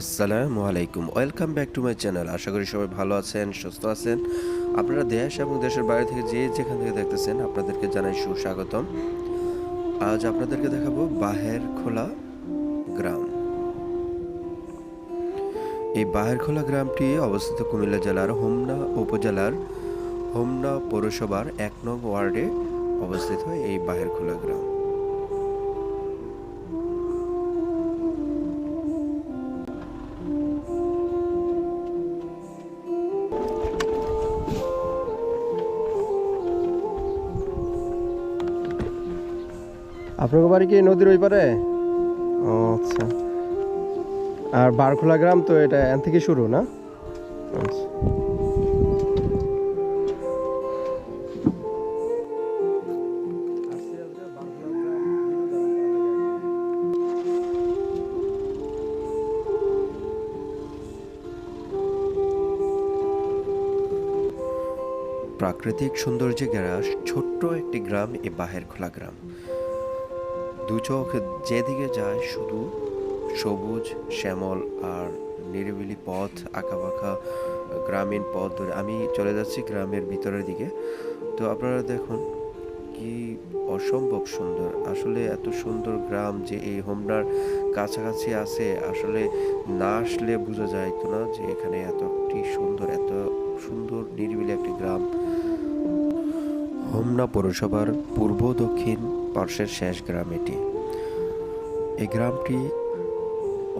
আসসালামু আলাইকুম। Welcome back to my channel আশা করি সবাই ভালো আছেন, সুস্থ আছেন। আপনারা দেশ এবং দেশের বাইরে থেকে যে যেখান থেকে দেখতেছেন, আপনাদেরকে জানাই সুস্বাগতম। আজ আপনাদেরকে দেখাবো বাহের খোলা গ্রাম। এই বাহের খোলা গ্রামটি অবস্থিত কুমিল্লা জেলার হোমনা উপজেলার হোমনা পৌরসভার এক নং ওয়ার্ডে অবস্থিত এই বাহের খোলা গ্রাম। আপনার বাড়ি কি নদীর ওই পারে? ও আচ্ছা। আর বারখোলা গ্রাম তো এটা এখান থেকে শুরু না? আচ্ছা। প্রাকৃতিক সৌন্দর্যে ঘেরা ছোট্ট একটি গ্রাম এই বাহের খোলা গ্রাম। দু চোখ যেদিকে যায় শুধু সবুজ, শ্যামল আর নিরিবিলি পথ, আঁকাবাঁকা গ্রামীণ পথ ধরে। আমি চলে যাচ্ছি গ্রামের ভিতরের দিকে। তো আপনারা দেখুন কি অসম্ভব সুন্দর। আসলে এত সুন্দর গ্রাম যে এই হোমনার কাছাকাছি আছে, আসলে না আসলে বোঝা যায় তো না যে এখানে এতটি সুন্দর, এত সুন্দর নিরিবিলি একটি গ্রাম। হোমনা পৌরসভার পূর্ব দক্ষিণ পার্শ্বের শেষ গ্রাম এটি। এই গ্রামটি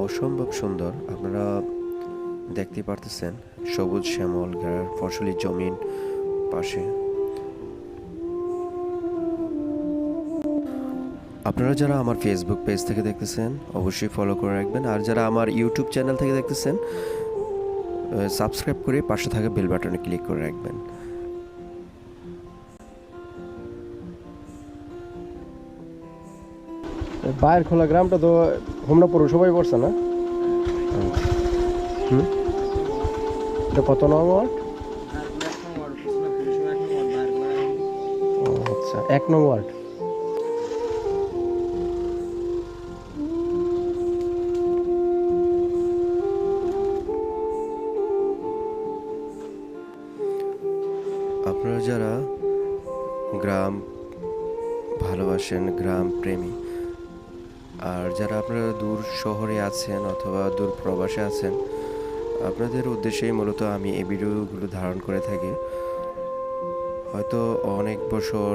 অসম্ভব সুন্দর, আপনারা দেখতে পারতেছেন। সবুজ শ্যামল ঘেরার ফসলি জমিন পাশে। আপনারা যারা আমার ফেসবুক পেজ থেকে দেখতেছেন, অবশ্যই ফলো করে রাখবেন। আর যারা আমার ইউটিউব চ্যানেল থেকে দেখতেছেন সাবস্ক্রাইব করে পাশে থাকা বেল বাটনে ক্লিক করে রাখবেন। বাইরের খোলা গ্রামটা তো হোমনা পৌরসভায় পড়ছে না। হুম? এটা কত নং ওয়ার্ড? আচ্ছা এক নং ওয়ার্ড। আপনারা যারা গ্রাম ভালোবাসেন, গ্রাম প্রেমী আর যারা আপনারা দূর শহরে আছেন অথবা দূর প্রবাসে আছেন, আপনাদের উদ্দেশ্যেই মূলত আমি এই ভিডিওগুলো ধারণ করে থাকি। হয়তো অনেক বছর,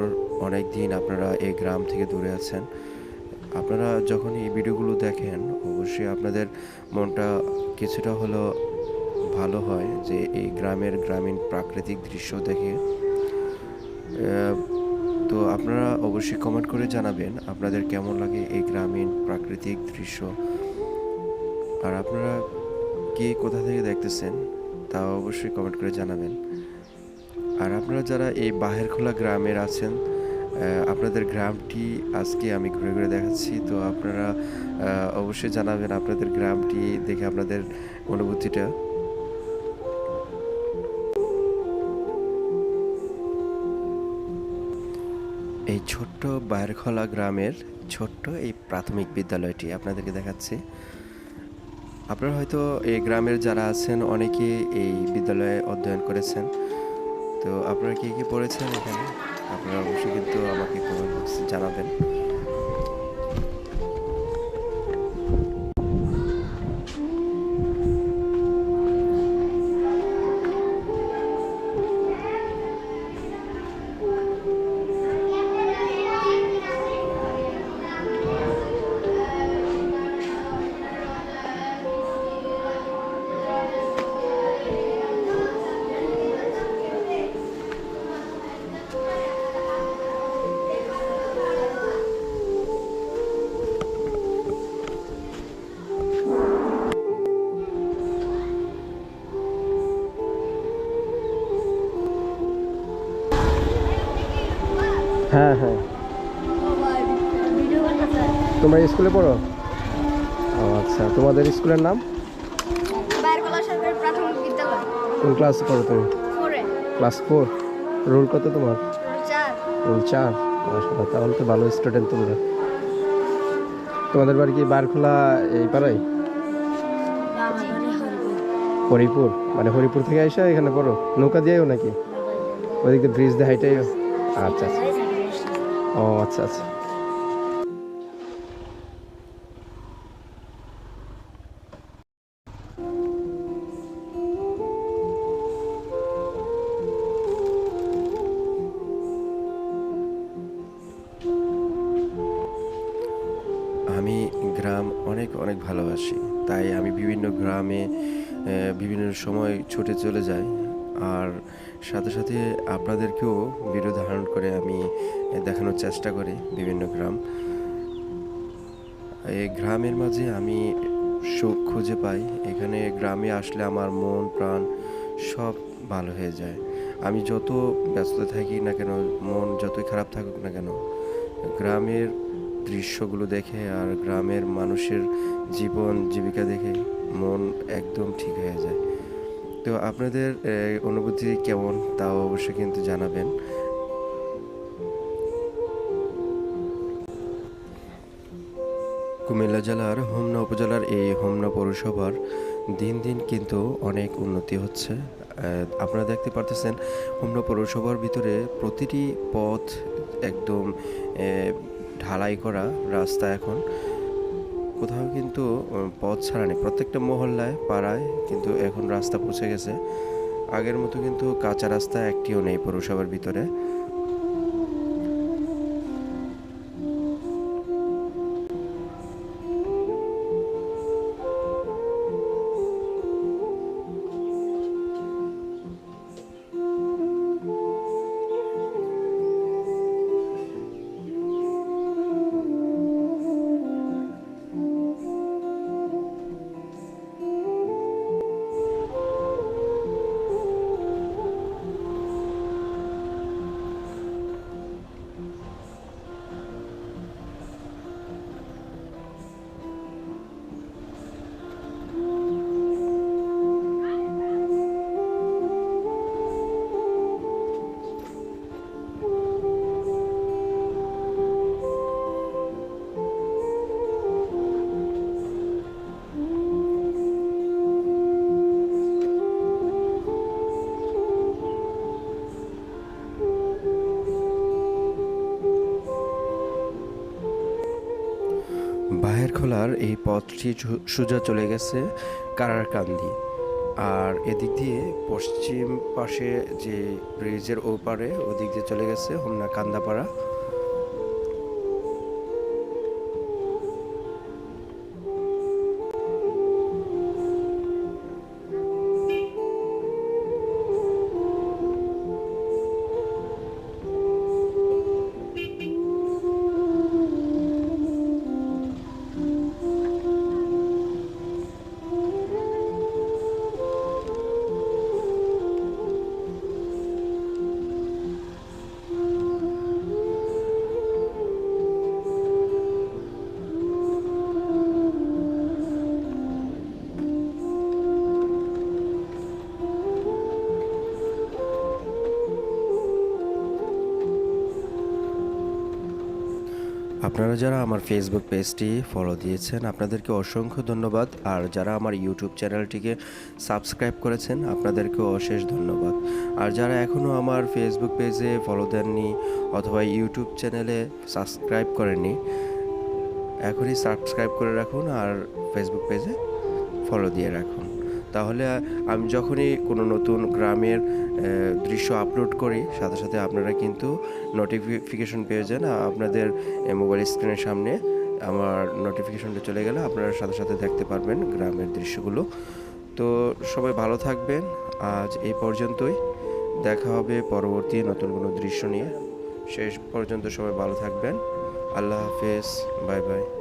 অনেক দিন আপনারা এই গ্রাম থেকে দূরে আছেন। আপনারা যখন এই ভিডিওগুলো দেখেন, অবশ্যই আপনাদের মনটা কিছুটা হলো ভালো হয় যে এই গ্রামের গ্রামীণ প্রাকৃতিক দৃশ্য দেখে। তো আপনারা অবশ্যই কমেন্ট করে জানাবেন আপনাদের কেমন লাগে এই গ্রামীণ প্রাকৃতিক দৃশ্য। আর আপনারা কে কোথা থেকে দেখতেছেন তা অবশ্যই কমেন্ট করে জানাবেন। আর আপনারা যারা এই বাহের খোলা গ্রামের আছেন আপনাদের গ্রামটি আজকে আমি ঘুরে ঘুরে দেখাচ্ছি। তো আপনারা অবশ্যই জানাবেন আপনাদের গ্রামটি দেখে আপনাদের অনুভূতিটা। এই ছোট্ট বাইরখলা গ্রামের ছোট্ট এই প্রাথমিক বিদ্যালয়টি আপনাদেরকে দেখাচ্ছি। আপনারা হয়তো এই গ্রামের যারা আছেন অনেকে এই বিদ্যালয়ে অধ্যয়ন করেছেন। তো আপনারা কি কি পড়েছেন এখানে? আপনারা অবশ্যই কিন্তু আমাকে কমেন্ট বক্সে জানাবেন। হ্যাঁ হ্যাঁ। তোমরা স্কুলে পড়ো? ও আচ্ছা তোমাদের স্কুলের নাম? কোন ক্লাস পড়ো তুমি? Class four. রোল কত তোমার? রোল চার। তাহলে তো ভালো স্টুডেন্ট তোমরা। তোমাদের বাড়ি কি বারখোলা এই পাড়ায়? হরিপুর। মানে হরিপুর থেকে আইসা এখানে পড়ো? নৌকা দিয়েও নাকি? ওদিক দিয়ে ব্রিজ দিয়ে হাইটাইও আচ্ছা আচ্ছা। ও আচ্ছা আচ্ছা। আমি গ্রাম অনেক অনেক ভালোবাসি। তাই আমি বিভিন্ন গ্রামে বিভিন্ন সময় ছুটে চলে যাই। আর সাথে সাথে আপনাদেরকেও ভিডিও ধারণ করে আমি দেখানোর চেষ্টা করি বিভিন্ন গ্রাম। এই গ্রামের মাঝে আমি সুখ খুঁজে পাই। এখানে গ্রামে আসলে আমার মন, প্রাণ সব ভালো হয়ে যায়। আমি যত ব্যস্ত থাকি না কেন, মন যতই খারাপ থাকুক না কেন, গ্রামের দৃশ্যগুলো দেখে আর গ্রামের মানুষের জীবন, জীবিকা দেখে মন একদম ঠিক হয়ে যায়। তো আপনাদের অনুভূতি কেমন? তাও অবশ্যই কিন্তু জানাবেন। কুমিল্লা জেলার হোমনা উপজেলার এই হোমনা পৌরসভার দিন দিন কিন্তু অনেক উন্নতি হচ্ছে। আপনারা দেখতে পারতেছেন, হোমনা পৌরসভার ভিতরে প্রতিটি পথ একদম ঢালাই করা রাস্তা এখন। কোথাও কিন্তু পথ ছাড়া নেই। প্রত্যেকটা মহল্লায়, পাড়ায় কিন্তু এখন রাস্তা পৌঁছে গেছে। আগের মতো কিন্তু কাঁচা রাস্তা একটিও নেই পৌরসভার ভিতরে। বাহের খোলার এই পথটি সোজা চলে গেছে কারারকান্দি। আর এদিক দিয়ে পশ্চিম পাশে যে ব্রিজের ওপারে ওদিক দিয়ে চলে গেছে হোমনা কান্দাপাড়া আপনারা যারা আমার ফেসবুক পেজটি ফলো দিয়েছেন, আপনাদেরকে অসংখ্য ধন্যবাদ। আর যারা আমার ইউটিউব চ্যানেলটিকে সাবস্ক্রাইব করেছেন আপনাদেরকে অশেষ ধন্যবাদ। আর যারা এখনও আমার ফেসবুক পেজে ফলো দেননি অথবা ইউটিউব চ্যানেলে সাবস্ক্রাইব করেননি, এখনই সাবস্ক্রাইব করে রাখুন আর ফেসবুক পেজে ফলো দিয়ে রাখুন। তাহলে আমি যখনই কোনো নতুন গ্রামের দৃশ্য আপলোড করি, সাথে সাথে আপনারা কিন্তু নোটিফিকেশন পেয়ে যান। আপনাদের মোবাইল স্ক্রিনের সামনে আমার নোটিফিকেশনটা চলে গেলে আপনারা সাথে সাথে দেখতে পারবেন গ্রামের দৃশ্যগুলো। তো সবাই ভালো থাকবেন। আজ এই পর্যন্তই। দেখা হবে পরবর্তী নতুন কোনো দৃশ্য নিয়ে। শেষ পর্যন্ত সবাই ভালো থাকবেন। আল্লাহ হাফেজ। Bye bye.